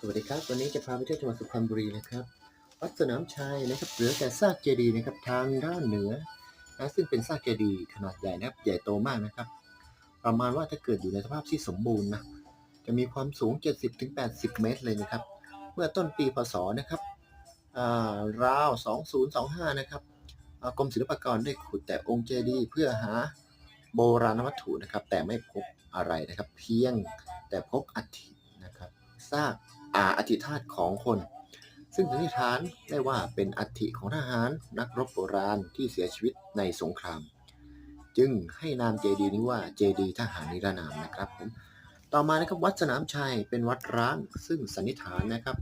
สวัสดีครับ วันนี้จะพาไปเที่ยวจังหวัดสุพรรณบุรีนะครับ วัดสนามชัยนะครับเหลือแต่ซากเจดีย์นะครับทางด้านเหนือนะซึ่งเป็นซากเจดีย์ขนาดใหญ่นะครับใหญ่โตมากนะครับ ประมาณว่าถ้าเกิดอยู่ในสภาพที่สมบูรณ์นะจะมีความสูง 70-80 เมตรเลยนะครับ เมื่อต้นปีพศนะครับอ่าราว 2025 นะครับกรมศิลปากรได้ขุดแต่องค์เจดีย์เพื่อหาโบราณวัตถุนะครับ แต่ไม่พบอะไรนะครับ เพียงแต่พบอัฐินะครับซาก อาอธิธาตของคน ซึ่งสันนิษฐานได้ว่าเป็นอัฐิของทหารนักรบโบราณที่เสียชีวิตในสงคราม จึงให้นามเจดีนี้ว่าเจดีทหารนิรนามนะครับผมต่อมานะครับวัดสนามชัยเป็นวัดร้างซึ่งสันนิษฐานนะครับ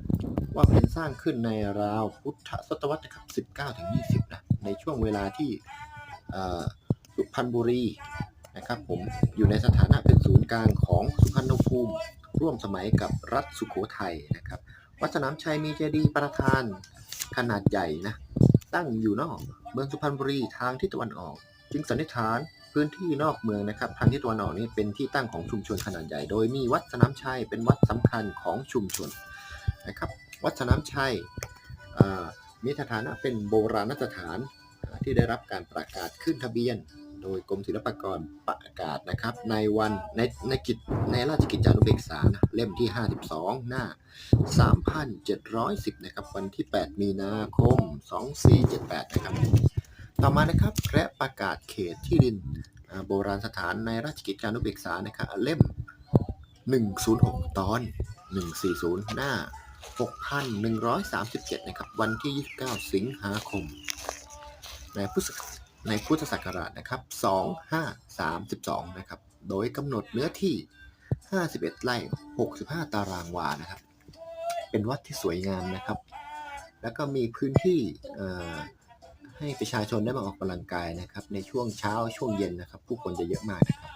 ว่าเป็นสร้างขึ้นในราวพุทธศตวรรษนะครับ 19ถึง20นะในช่วงเวลาที่สุพรรณบุรีนะครับผมอยู่ในสถานะเป็นศูนย์กลางของสุพรรณภูมิ ร่วมสมัยกับรัฐสุโขทัยนะครับ วัดสนามชัยมีเจดีย์ประธานขนาดใหญ่นะ ตั้งอยู่นอกเมืองสุพรรณบุรีทางทิศตะวันออก จึงสันนิษฐานพื้นที่นอกเมืองนะครับทางทิศตะวันออกนี้เป็นที่ตั้งของชุมชนขนาดใหญ่ โดยมีวัดสนามชัยเป็นวัดสำคัญของชุมชนนะครับ วัดสนามชัยมีสถานะเป็นโบราณสถานที่ได้รับการประกาศขึ้นทะเบียน โดยกรมศิลปากรประกาศนะครับ ในวันในในกิจในราชกิจจานุเบกษานะเล่มที่ 52 หน้า 3,710 นะครับ วันที่ 8 มีนาคม 2478 นะครับ ต่อมานะครับและประกาศเขตที่ดินโบราณสถานในราชกิจจานุเบกษานะครับเล่ม 106 ตอน 140 หน้า 6,137 นะครับ วันที่ 29 สิงหาคมในพุทธศักราช ในพุทธศักราชนะครับ 2532 นะครับ โดยกำหนดเนื้อที่ 51 ไร่ 65 ตารางวา นะครับ เป็นวัดที่สวยงามนะครับ แล้วก็มีพื้นที่ให้ประชาชนได้มาออกกำลังกายนะครับ ในช่วงเช้าช่วงเย็นนะครับ ผู้คนจะเยอะมากนะครับ